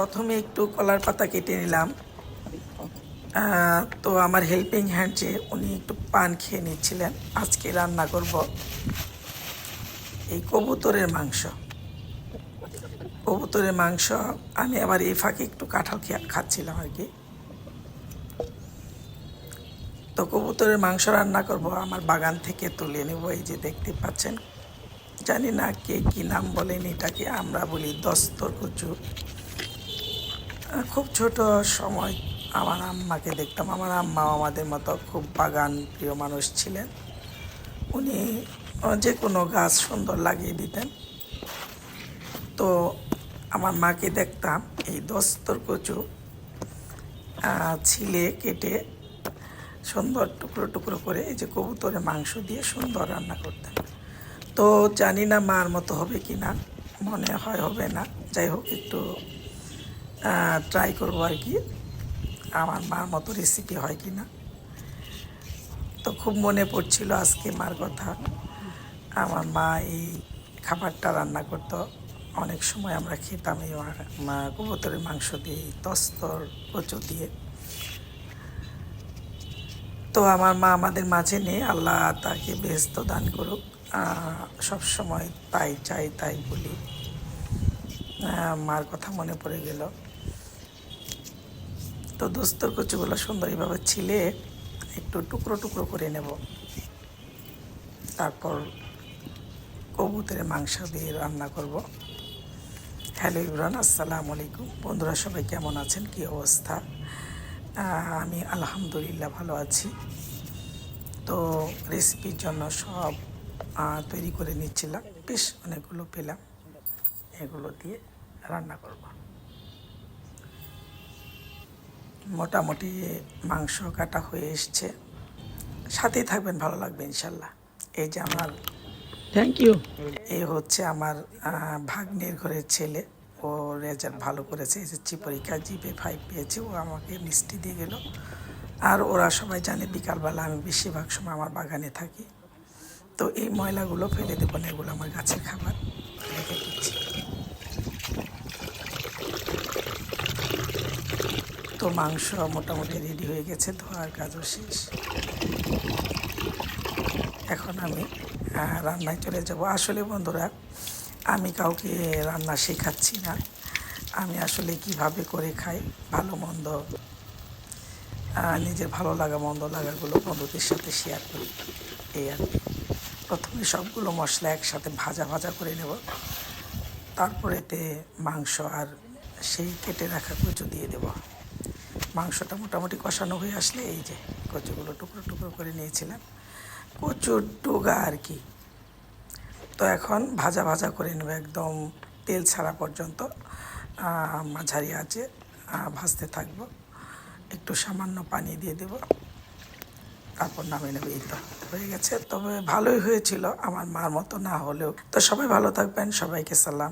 প্রথমে একটু কলার পাতা কেটে নিলাম। তো আমার হেল্পিং হ্যান্ড যে, উনি একটু পান খেয়ে নিচ্ছিলেন। আজকে রান্না করব এই কবুতরের মাংস। কবুতরের মাংস আমি আবার এই ফাঁকে একটু কাঁঠাল খাচ্ছিলাম আর কি। তো কবুতরের মাংস রান্না করব, আমার বাগান থেকে তুলে নেব, এই যে দেখতে পাচ্ছেন। জানি না কে কী নাম বলেন, এটাকে আমরা বলি দস্তর কচু। খুব ছোট সময় আমার আম্মাকে দেখতাম। আমার আম্মা আমাদের মতো খুব বাগান প্রিয় মানুষ ছিলেন। উনি যে কোনো গাছ সুন্দর লাগিয়ে দিতেন। তো আমার মাকে দেখতাম, এই দস্তর কচু ছিলে, কেটে সুন্দর টুকরো টুকরো করে এই যে কবুতরের মাংস দিয়ে সুন্দর রান্না করতেন। তো জানি না মার মতো হবে কি না মনে হয় হবে না। যাই হোক, একটু ট্রাই করব আর কি। আমার মার মতো রেসিপি হয় কি না? তো খুব মনে পড়ছিল আজকে মার কথা। আমার মা এই খাবারটা রান্না করতো। অনেক সময় আমরা খেতাম এই কবুতরের মাংস দিয়ে, তস্তর, কচু দিয়ে। তো আমার মা আমাদের মাঝে নেই, আল্লাহ তাকে বেহস্ত দান করুক। সব সময় তাই চাই, তাই বলি। মার কথা মনে পড়ে গেল। তো দোস্তর কচুগুলো সুন্দর এইভাবে ছিলে, একটু টুকরো টুকরো করে নেব। তারপর কবুতরের মাংস দিয়ে রান্না করব। হ্যালো ইমরান, আসসালামু আলাইকুম। বন্ধুরা সবাই কেমন আছেন? কি অবস্থা? আমি আলহামদুলিল্লাহ ভালো আছি। তো রেসিপির জন্য সব তৈরি করে নিচ্ছিলাম। বেশ অনেকগুলো পেলাম। এগুলো দিয়ে রান্না করব। মোটামুটি মাংস কাটা হয়ে এসছে। সাথেই থাকবেন ভালো লাগবে ইনশাল্লাহ। এই যে আমার থ্যাংক ইউ এই হচ্ছে আমার ভাগ্নের ঘরের ছেলে। ও রেজাল্ট ভালো করেছে। এসএসসি পরীক্ষা জিপে ফাইভ পেয়েছে। ও আমাকে মিষ্টি দিয়ে গেল। আর ওরা সবাই জানে বিকালবেলা আমি বেশিরভাগ সময় আমার বাগানে থাকি। তো এই ময়লাগুলো ফেলে দেবো না এগুলো আমার গাছের খাবার। রেখে দিচ্ছি। তো মাংস মোটামুটি রেডি হয়ে গেছে, ধোয়ার কাজও শেষ। এখন আমি রান্নায় চলে যাব। আসলে বন্ধুরা, আমি কাউকে রান্না শেখাচ্ছি না। আমি আসলে কীভাবে করে খাই, ভালো মন্দ নিজের ভালো লাগা, মন্দ লাগাগুলো বন্ধুদের সাথে শেয়ার করি। এই আর কি। প্রথমে সবগুলো মশলা একসাথে ভাজা ভাজা করে নেব। তারপরেতে মাংস আর সেই কেটে রাখা কচু দিয়ে দেব। মাংসটা মোটামুটি কষানো হয়ে আসলে এই যে কচুগুলো টুকরো টুকরো করে নিয়েছিলাম। কচুর ডুগা আর কি। তো এখন ভাজা ভাজা করে নেব একদম তেল ছাড়া পর্যন্ত। মাঝারি আছে ভাজতে থাকব। একটু সামান্য পানি দিয়ে দেব। তারপর নামিয়ে নেবে। এই তো হয়ে গেছে। তবে ভালোই হয়েছিল আমার মার মতো না হলেও। তো সবাই ভালো থাকবেন। সবাইকে সালাম।